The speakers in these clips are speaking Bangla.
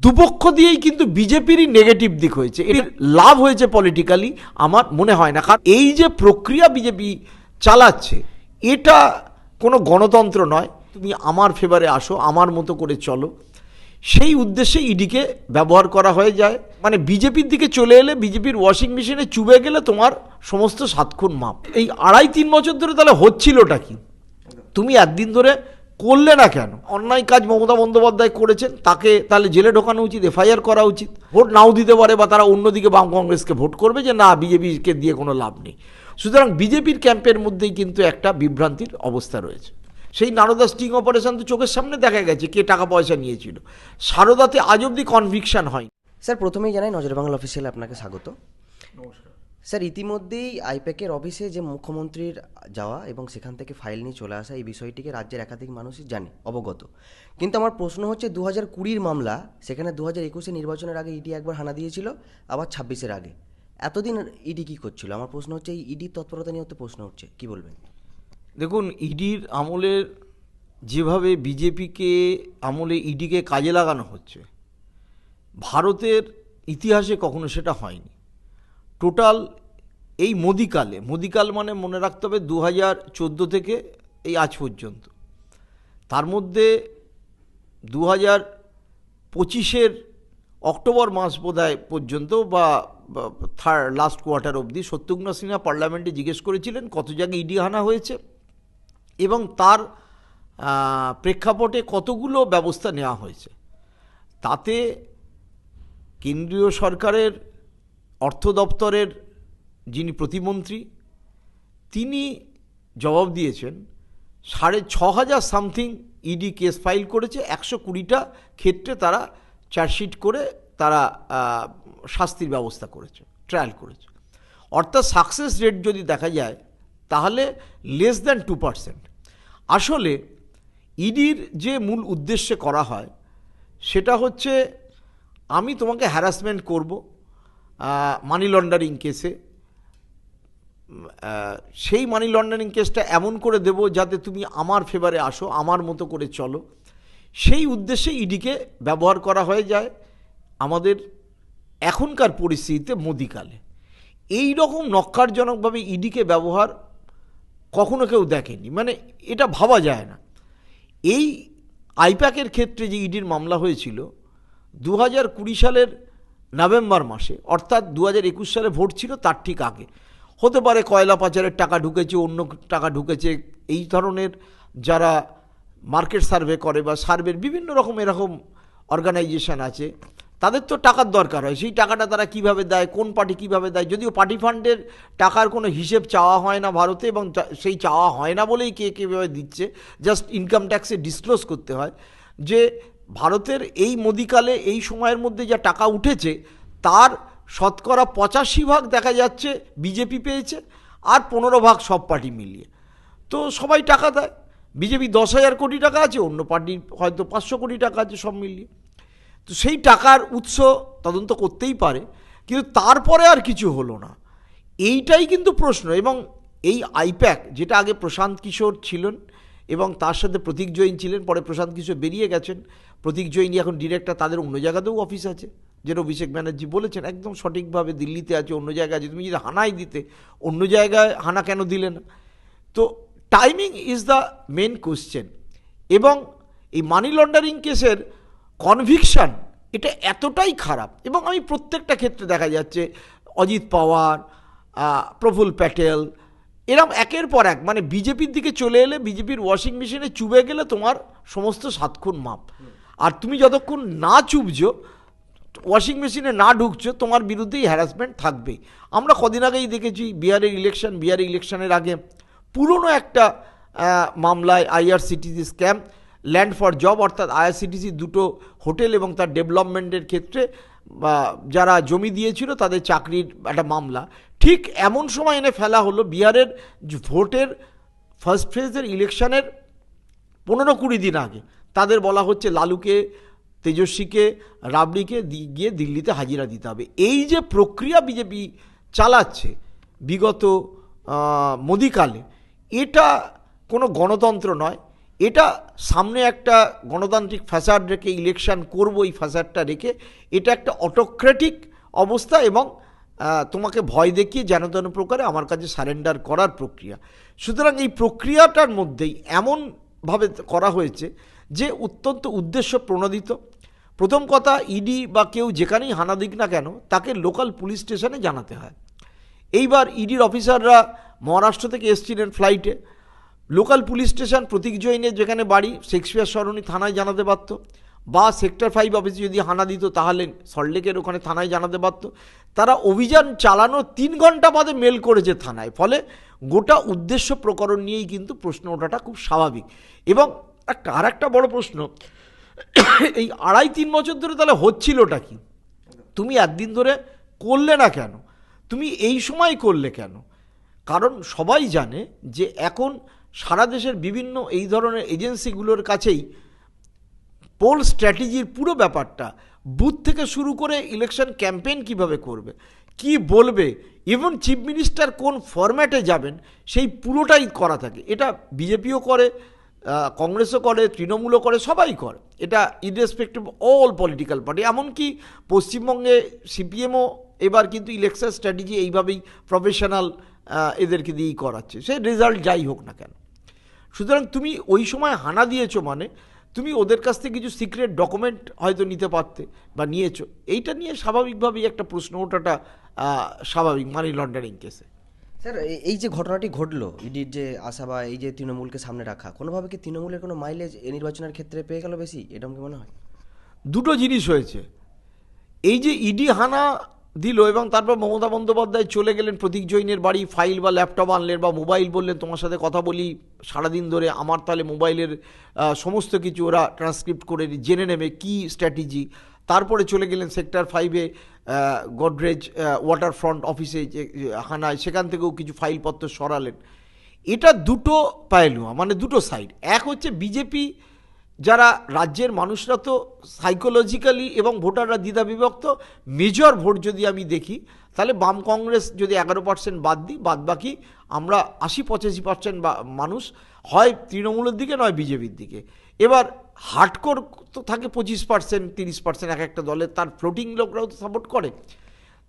দুপক্ষ দিয়েই কিন্তু বিজেপিরই নেগেটিভ দিক হয়েছে। এর লাভ হয়েছে পলিটিক্যালি আমার মনে হয় না। কারণ এই যে প্রক্রিয়া বিজেপি চালাচ্ছে এটা কোনো গণতন্ত্র নয়। তুমি আমার ফেভারে আসো আমার মতো করে চলো। সেই উদ্দেশ্যে ইডিকে ব্যবহার করা হয়ে যায়। মানে বিজেপির দিকে চলে এলে বিজেপির ওয়াশিং মেশিনে চুবে গেলে তোমার সমস্ত সাতক্ষণ মাপ। এই আড়াই তিন বছর ধরে তাহলে হচ্ছিলটা কি? তুমি একদিন ধরে করলে না কেন? অন্যায় কাজ মমতা বন্দ্যোপাধ্যায় করেছেন তাকে তাহলে জেলে ঢোকানো উচিত এফআইআর করা উচিত ভোট নাও দিতে পারে বা তারা অন্যদিকে বাম কংগ্রেসকে ভোট করবে যে না বিজেপিকে দিয়ে কোনো লাভ নেই। সুতরাং বিজেপির ক্যাম্পের মধ্যেই কিন্তু একটা বিভ্রান্তির অবস্থা রয়েছে। সেই নারদা স্টিং অপারেশন তো চোখের সামনে দেখা গেছে কে টাকা পয়সা নিয়েছিল। সারদাতে আজ অব্দি কনভিকশন হয় স্যার প্রথমেই জানাই নজর বাংলা অফিসিয়ালে আপনাকে স্বাগত। স্যার, ইতিমধ্যেই আইপ্যাকের অফিসে যে মুখ্যমন্ত্রীর যাওয়া এবং সেখান থেকে ফাইল নিয়ে চলে আসা এই বিষয়টিকে রাজ্যের একাধিক মানুষই জানে, অবগত। কিন্তু আমার প্রশ্ন হচ্ছে দু হাজার কুড়ির মামলা, সেখানে দু হাজার একুশে নির্বাচনের আগে ইডি একবার হানা দিয়েছিল, আবার ছাব্বিশের আগে। এতদিন ইডি কী করছিল? আমার প্রশ্ন হচ্ছে, এই ইডির তৎপরতা নিয়ে প্রশ্ন উঠছে, কী বলবেন? দেখুন, ইডির আমলের যেভাবে বিজেপিকে আমলে ইডিকে কাজে লাগানো হচ্ছে, ভারতের ইতিহাসে কখনো সেটা হয়নি। টোটাল এই মোদিকালে, মোদিকাল মানে মনে রাখতে হবে দু হাজার চোদ্দ থেকে এই আজ পর্যন্ত। তার মধ্যে দু হাজার পঁচিশের অক্টোবর মাস বোধহয় পর্যন্ত বা থার্ড লাস্ট কোয়ার্টার অবধি সত্যঘ্ন সিনহা পার্লামেন্টে জিজ্ঞেস করেছিলেন কত জায়গায় ইডি হানা হয়েছে এবং তার প্রেক্ষাপটে কতগুলো ব্যবস্থা নেওয়া হয়েছে। তাতে কেন্দ্রীয় সরকারের অর্থ দপ্তরের যিনি প্রতিমন্ত্রী, তিনি জবাব দিয়েছেন, সাড়ে ছ হাজার সামথিং ইডি কেস ফাইল করেছে, একশো কুড়িটা ক্ষেত্রে তারা চার্জশিট করে তারা শাস্তির ব্যবস্থা করেছে ট্রায়াল করেছে। অর্থাৎ সাকসেস রেট যদি দেখা যায়, তাহলে লেস দ্যান টু পার্সেন্ট আসলে ইডির যে মূল উদ্দেশ্যে করা হয়, সেটা হচ্ছে আমি তোমাকে হ্যারাসমেন্ট করব মানি লন্ডারিং কেসে সেই মানি লন্ডারিং কেসটা এমন করে দেব যাতে তুমি আমার ফেভারে আসো, আমার মতো করে চলো। সেই উদ্দেশ্যে ইডিকে ব্যবহার করা হয়ে যায় আমাদের এখনকার পরিস্থিতিতে মোদিকালে। এই রকম নক্কারজনকভাবে ইডিকে ব্যবহার কখনো কেউ দেখেনি। মানে এটা ভাবা যায় না। এই আইপ্যাকের ক্ষেত্রে যে ইডির মামলা হয়েছিল দু হাজার কুড়ি সালের নভেম্বর মাসে, অর্থাৎ দু একুশ সালে ভোট ছিল তার ঠিক আগে। হতে পারে কয়লা পাচারের টাকা ঢুকেছে, অন্য টাকা ঢুকেছে, এই ধরনের যারা মার্কেট সার্ভে করে বা সার্ভের বিভিন্ন রকম এরকম অর্গানাইজেশান আছে, তাদের তো টাকার দরকার হয়। সেই টাকাটা তারা কীভাবে দেয়, কোন পার্টি কীভাবে দেয়? যদিও পার্টি ফান্ডের টাকার কোনো হিসেব চাওয়া হয় না ভারতে এবং সেই চাওয়া হয় না বলেই কে কীভাবে দিচ্ছে, জাস্ট ইনকাম ট্যাক্সে ডিসক্লোজ করতে হয় যে ভারতের এই মোদিকালে এই সময়ের মধ্যে যা টাকা উঠেছে, তার শতকরা পঁচাশি ভাগ দেখা যাচ্ছে বিজেপি পেয়েছে আর পনেরো ভাগ সব পার্টি মিলিয়ে। তো সবাই টাকা দেয়। বিজেপি দশ হাজার কোটি টাকা আছে, অন্য পার্টির হয়তো পাঁচশো কোটি টাকা আছে সব মিলিয়ে। তো সেই টাকার উৎস তদন্ত করতেই পারে, কিন্তু তারপরে আর কিছু হলো না। এইটাই কিন্তু প্রশ্ন, এবং এই আইপ্যাক, যেটা আগে প্রশান্ত কিশোর ছিলেন এবং তার সাথে প্রতীক জৈন ছিলেন, পরে প্রশান্ত কিশোর বেরিয়ে গেছেন। প্রতীক জৈন এখন ডিরেক্টর তাদের অন্য জায়গাতেও অফিস আছে। যেটা অভিষেক ব্যানার্জি বলেছেন, একদম সঠিকভাবে দিল্লিতে আছে, অন্য জায়গায় আছে। তুমি যদি হানাই দিতে, অন্য জায়গায় হানা কেন দিলে না? তো timing is the main question এবং এই মানি লন্ডারিং কেসের কনভিকশন এটা এতটাই খারাপ। এবং আমি প্রত্যেকটা ক্ষেত্রে দেখা যাচ্ছে, অজিত পাওয়ার প্রফুল প্যাটেল এরম একের পর এক মানে বিজেপির দিকে চলে এলে বিজেপির ওয়াশিং মেশিনে চুবে গেলে তোমার সমস্ত সাতক্ষণ মাপ। আর তুমি যতক্ষণ না চুবছো ওয়াশিং মেশিনে না ঢুকছো, তোমার বিরুদ্ধেই হ্যারাসমেন্ট থাকবে। আমরা কদিন আগেই দেখেছি বিহারের ইলেকশন বিহারের ইলেকশনের আগে পুরনো একটা মামলায় IRCTC scam land for job অর্থাৎ আইআরসিটিসি দুটো হোটেল এবং তার ডেভেলপমেন্টের ক্ষেত্রে যারা জমি দিয়েছিল তাদের চাকরির একটা মামলা। ঠিক এমন সময় এনে ফেলা হলো বিহারের ভোটের ফার্স্ট ফেজের ইলেকশনের পনেরো কুড়ি দিন আগে। তাদের বলা হচ্ছে লালুকে, তেজস্বীকে, রাবড়িকে গিয়ে দিল্লিতে হাজিরা দিতে হবে। এই যে প্রক্রিয়া বিজেপি চালাচ্ছে বিগত মোদিকালে, এটা কোনো গণতন্ত্র নয়। এটা সামনে একটা গণতান্ত্রিক ফ্যাসাড রেখে ইলেকশন করব এই ফ্যাসাডটা রেখে, এটা একটা অটোক্রেটিক অবস্থা এবং তোমাকে ভয় দেখিয়ে যেন তেন প্রকারে আমার কাছে সারেন্ডার করার প্রক্রিয়া। সুতরাং এই প্রক্রিয়াটার মধ্যেই এমনভাবে করা হয়েছে যে অত্যন্ত উদ্দেশ্য প্রণোদিত। প্রথম কথা, ইডি বা কেউ যেখানেই হানা দিক না কেন, তাকে লোকাল পুলিশ স্টেশনে জানাতে হয়। এইবার ইডির অফিসাররা মহারাষ্ট্র থেকে এসছিলেন ফ্লাইটে লোকাল পুলিশ স্টেশন প্রতীক জৈনের যেখানে বাড়ি, শেক্সপিয়ার সরণি থানায় জানাতে পারতো বা সেক্টর ফাইভ অফিসে যদি হানা দিত, তাহলে সল্টলেকের ওখানে থানায় জানাতে পারতো তারা অভিযান চালানো তিন ঘণ্টা বাদে মেল করেছে থানায়। ফলে গোটা উদ্দেশ্য প্রকরণ নিয়েই কিন্তু প্রশ্ন ওঠাটা খুব স্বাভাবিক। এবং একটা, আর একটা বড় প্রশ্ন, এই আড়াই তিন বছর ধরে তাহলে হচ্ছিলটা কি? তুমি একদিন ধরে করলে না কেন? তুমি এই সময় করলে কেন? কারণ সবাই জানে যে এখন সারা দেশের বিভিন্ন এই ধরনের এজেন্সিগুলোর কাছেই পোল স্ট্র্যাটেজির পুরো ব্যাপারটা, বুথ থেকে শুরু করে ইলেকশন ক্যাম্পেইন কীভাবে করবে, কি বলবে ইভেন চিফ মিনিস্টার কোন ফরম্যাটে যাবেন, সেই পুরোটাই করা থাকে। এটা বিজেপিও করে কংগ্রেসও করে, তৃণমূলও করে, সবাই করে। এটা ইনরেসপেক্টিভ অল পলিটিক্যাল পার্টি এমনকি পশ্চিমবঙ্গে সিপিএমও এবার কিন্তু ইলেকশন স্ট্র্যাটেজি এইভাবেই প্রফেশনাল এদেরকে দিয়েই করাচ্ছে। সে রেজাল্ট যাই হোক না কেন। সুতরাং তুমি ওই সময় হানা দিয়েছ মানে তুমি ওদের কাছ থেকে কিছু সিক্রেট ডকুমেন্ট হয়তো নিতে পারতে বা নিয়েছো। এইটা নিয়ে স্বাভাবিকভাবেই একটা প্রশ্ন ওঠাটা স্বাভাবিক মানি লন্ডারিং কেসে স্যার এই- যে ঘটনাটি ঘটলো ইডির যে আশা বা এই যে তৃণমূলকে সামনে রাখা কোনোভাবে কি তৃণমূলের কোনো মাইলেজ এই নির্বাচনের ক্ষেত্রে পেয়ে গেল বেশি? এরকম কি মনে হয়? দুটো জিনিস হয়েছে। এই যে ইডি হানা দিল এবং তারপর মমতা বন্দ্যোপাধ্যায় চলে গেলেন প্রতীক জৈনের বাড়ি ফাইল বা ল্যাপটপ আনলেন বা মোবাইল বললেন, তোমার সাথে কথা বলি। সারাদিন ধরে আমার তাহলে মোবাইলের সমস্ত কিছু ওরা ট্রান্সক্রিপ্ট করে জেনে নেবে কি স্ট্র্যাটেজি তারপরে চলে গেলেন সেক্টর ফাইভে গডরেজ ওয়াটার ফ্রন্ট অফিসে যে হানায়, সেখান থেকেও কিছু ফাইলপত্র সরালেন। এটা দুটো পায়লুয়া মানে দুটো সাইড এক হচ্ছে বিজেপি যারা রাজ্যের মানুষরা তো সাইকোলজিক্যালি এবং ভোটাররা দ্বিধা বিভক্ত মেজর ভোট যদি আমি দেখি, তাহলে বাম কংগ্রেস যদি এগারো পার্সেন্ট বাদ দিই, বাদ বাকি আমরা আশি পঁচাশি পার্সেন্ট মানুষ হয় তৃণমূলের দিকে, নয় বিজেপির দিকে। এবার হার্ডকোর তো থাকে পঁচিশ পার্সেন্ট তিরিশ পার্সেন্ট এক একটা দলের, তার ফ্লোটিং লোকরাও তো সাপোর্ট করে।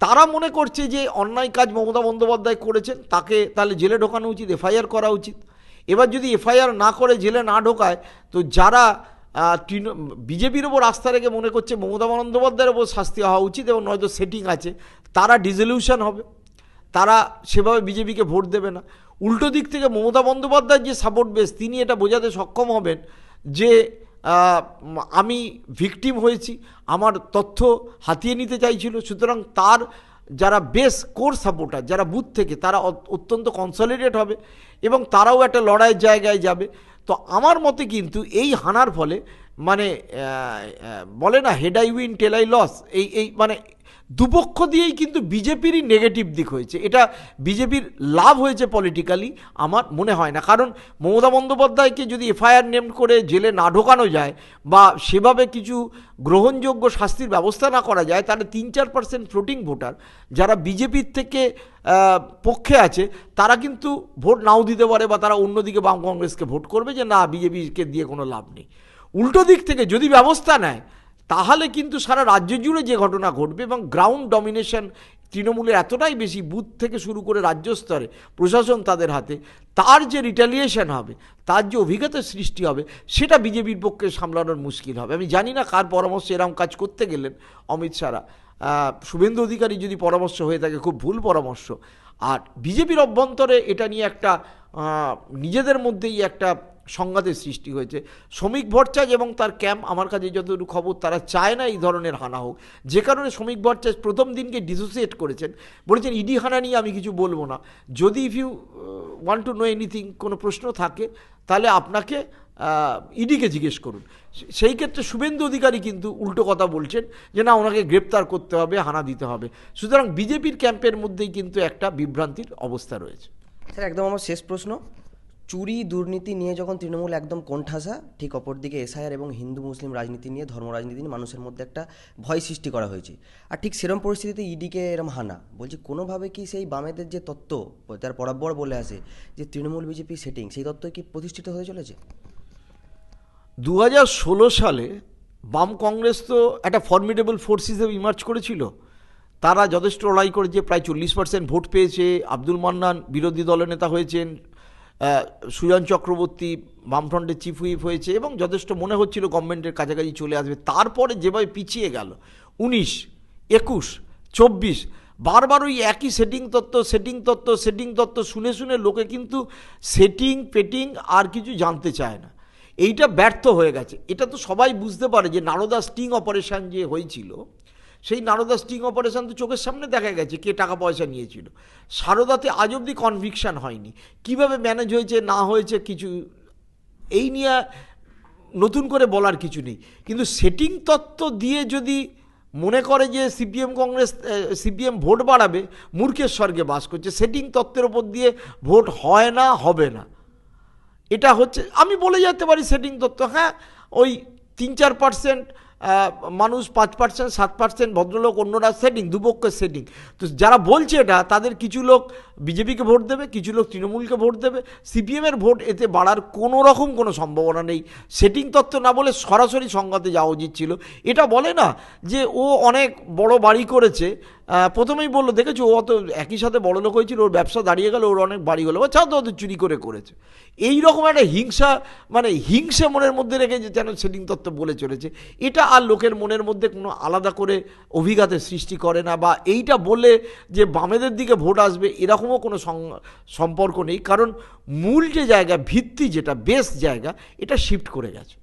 তারা মনে করছে যে অন্যায় কাজ মমতা বন্দ্যোপাধ্যায় করেছেন, তাকে তাহলে জেলে ঢোকানো উচিত, এফআইআর করা উচিত। এবার যদি এফআইআর না করে জেলে না ঢোকায়, তো যারা তৃণ, বিজেপির ওপর আস্থা রেখে মনে করছে মমতা বন্দ্যোপাধ্যায়ের ওপর শাস্তি হওয়া উচিত এবং নয়তো সেটিং আছে, তারা ডিজলিউশন হবে। তারা সেভাবে বিজেপিকে ভোট দেবে না। উল্টো দিক থেকে মমতা বন্দ্যোপাধ্যায়ের যে সাপোর্ট বেস তিনি এটা বোঝাতে সক্ষম হবেন যে আমি ভিকটিম হয়েছি, আমার তথ্য হাতিয়ে নিতে চাইছিল, সুতরাং তার যারা বেস কোর সাপোর্টার, যারা বুথ থেকে, তারা অত- অত্যন্ত কনসলিডেট হবে এবং তারাও একটা লড়াইয়ের জায়গায় যাবে। তো আমার মতে কিন্তু এই হানার ফলে মানে বলে না head I win tail I loss এই এই মানে দুপক্ষ দিয়েই কিন্তু বিজেপিরই নেগেটিভ দিক হয়েছে। এটা বিজেপির লাভ হয়েছে পলিটিক্যালি আমার মনে হয় না। কারণ মমতা বন্দ্যোপাধ্যায়কে যদি এফআইআর নেম করে জেলে না ঢোকানো যায় বা সেভাবে কিছু গ্রহণযোগ্য শাস্তির ব্যবস্থা না করা যায়, তাহলে তিন চার পার্সেন্ট ফ্লোটিং ভোটার যারা বিজেপির থেকে পক্ষে আছে, তারা কিন্তু ভোট নাও দিতে পারে বা তারা অন্যদিকে বাম কংগ্রেসকে ভোট করবে যে না, বিজেপিকে দিয়ে কোনো লাভ নেই। উল্টো দিক থেকে যদি ব্যবস্থা নেয় তাহলে কিন্তু সারা রাজ্য জুড়ে যে ঘটনা ঘটবে এবং গ্রাউন্ড ডমিনেশন তৃণমূলের এতটাই বেশি বুথ থেকে শুরু করে রাজ্য স্তরে প্রশাসন তাদের হাতে, তার যে রিটালিয়েশন হবে, তার যে অভিজ্ঞতার সৃষ্টি হবে, সেটা বিজেপির পক্ষে সামলানোর মুশকিল হবে। আমি জানি না কার পরামর্শ এরকম কাজ করতে গেলেন অমিত শাহরা শুভেন্দু অধিকারী যদি পরামর্শ হয়ে থাকে, খুব ভুল পরামর্শ। আর বিজেপির অভ্যন্তরে এটা নিয়ে একটা নিজেদের মধ্যেই একটা সংঘাতের সৃষ্টি হয়েছে। শ্রমিক ভট্টাচার্য এবং তার ক্যাম্প আমার কাছে যতটুকু খবর, তারা চায় না এই ধরনের হানা হোক। যে কারণে শ্রমিক ভট্টাচার্য প্রথম দিনকে ডিসোসিয়েট করেছেন। বলেছেন, ইডি হানা নিয়ে আমি কিছু বলব না। যদি if you want to know anything কোনো প্রশ্ন থাকে, তাহলে আপনাকে ইডিকে জিজ্ঞেস করুন। সেই ক্ষেত্রে শুভেন্দু অধিকারী কিন্তু উল্টো কথা বলছেন যে, না, ওনাকে গ্রেপ্তার করতে হবে, হানা দিতে হবে। সুতরাং বিজেপির ক্যাম্পের মধ্যেই কিন্তু একটা বিভ্রান্তির অবস্থা রয়েছে। স্যার, একদম আমার শেষ প্রশ্ন। চুরি দুর্নীতি নিয়ে যখন তৃণমূল একদম কোণঠাসা ঠিক অপরদিকে এসআইআর এবং হিন্দু মুসলিম রাজনীতি নিয়ে ধর্ম রাজনীতি নিয়ে মানুষের মধ্যে একটা ভয় সৃষ্টি করা হয়েছে। আর ঠিক সেরম পরিস্থিতিতে ইডিকে এরম হানা। বলছি কোনোভাবে কি সেই বামেদের যে তত্ত্ব তার বরাবর বলে আসে যে তৃণমূল বিজেপি সেটিং সেই তত্ত্ব কি প্রতিষ্ঠিত হয়ে চলেছে? দু হাজার ষোলো সালে বাম কংগ্রেস তো একটা ফর্মিডেবল ফোর্স হিসেবে ইমার্জ করেছিল। তারা যথেষ্ট লড়াই করেছে প্রায় চল্লিশ পার্সেন্ট ভোট পেয়েছে। আব্দুল মান্নান বিরোধী দলনেতা হয়েছেন। আহ, সুজন চক্রবর্তী বামফ্রন্টের চিফ হুইপ হয়েছে এবং যথেষ্ট মনে হচ্ছিল গভর্নমেন্টের কাছাকাছি চলে আসবে। তারপরে যেভাবে পিছিয়ে গেল, উনিশ, একুশ, চব্বিশ, বারবার ওই একই সেটিং তত্ত্ব সেটিং তত্ত্ব সেটিং তত্ত্ব শুনে শুনে লোকে কিন্তু সেটিং পেটিং আর কিছু জানতে চায় না। এইটা ব্যর্থ হয়ে গেছে। এটা তো সবাই বুঝতে পারে যে নারদা স্টিং অপারেশন যে হয়েছিল সেই নারদা স্টিং অপারেশন তো চোখের সামনে দেখা গেছে, কে টাকা পয়সা নিয়েছিল। সারদাতে আজ অবধি কনভিকশান হয়নি। কীভাবে ম্যানেজ হয়েছে, না হয়েছে কিছু, এই নিয়ে নতুন করে বলার কিছু নেই। কিন্তু সেটিং তত্ত্ব দিয়ে যদি মনে করে যে সিপিএম কংগ্রেস সিপিএম ভোট বাড়াবে, মূর্খের স্বর্গে বাস করছে সেটিং তত্ত্বের ওপর দিয়ে ভোট হয় না, হবে না। এটা হচ্ছে, আমি বলে যেতে পারি সেটিং তত্ত্ব হ্যাঁ ওই তিন চার পার্সেন্ট মানুষ পাঁচ পার্সেন্ট, সাত পার্সেন্ট ভদ্রলোক, অন্যরা সেটিং দুপক্ষের সেটিং তো যারা বলছে এটা, তাদের কিছু লোক বিজেপিকে ভোট দেবে, কিছু লোক তৃণমূলকে ভোট দেবে। সিপিএমের ভোট এতে বাড়ার কোনো রকম কোনো সম্ভাবনা নেই। সেটিং তত্ত্ব না বলে সরাসরি সংঘাতে যাওয়া উচিত ছিল। এটা বলে না যে ও অনেক বড় বাড়ি করেছে। প্রথমেই বলল, দেখেছ, ও অত একই সাথে বড় লোক হয়েছিল, ওর ব্যবসা দাঁড়িয়ে গেল, ওর অনেক বাড়ি হলো। আচ্ছা তো ওদের চুরি করে করেছে। এই রকম একটা হিংসা মানে হিংসা মনের মধ্যে রেখে যে যেন সেটিং তত্ত্ব বলে চলেছে। এটা আর লোকের মনের মধ্যে কোনো আলাদা করে অভিঘাতের সৃষ্টি করে না বা এইটা বলে যে বামেদের দিকে ভোট আসবে, এরকমও কোনো সম্পর্ক নেই। কারণ মূল যে জায়গা, ভিত্তি যেটা বেস জায়গা, এটা শিফট করে গেছে।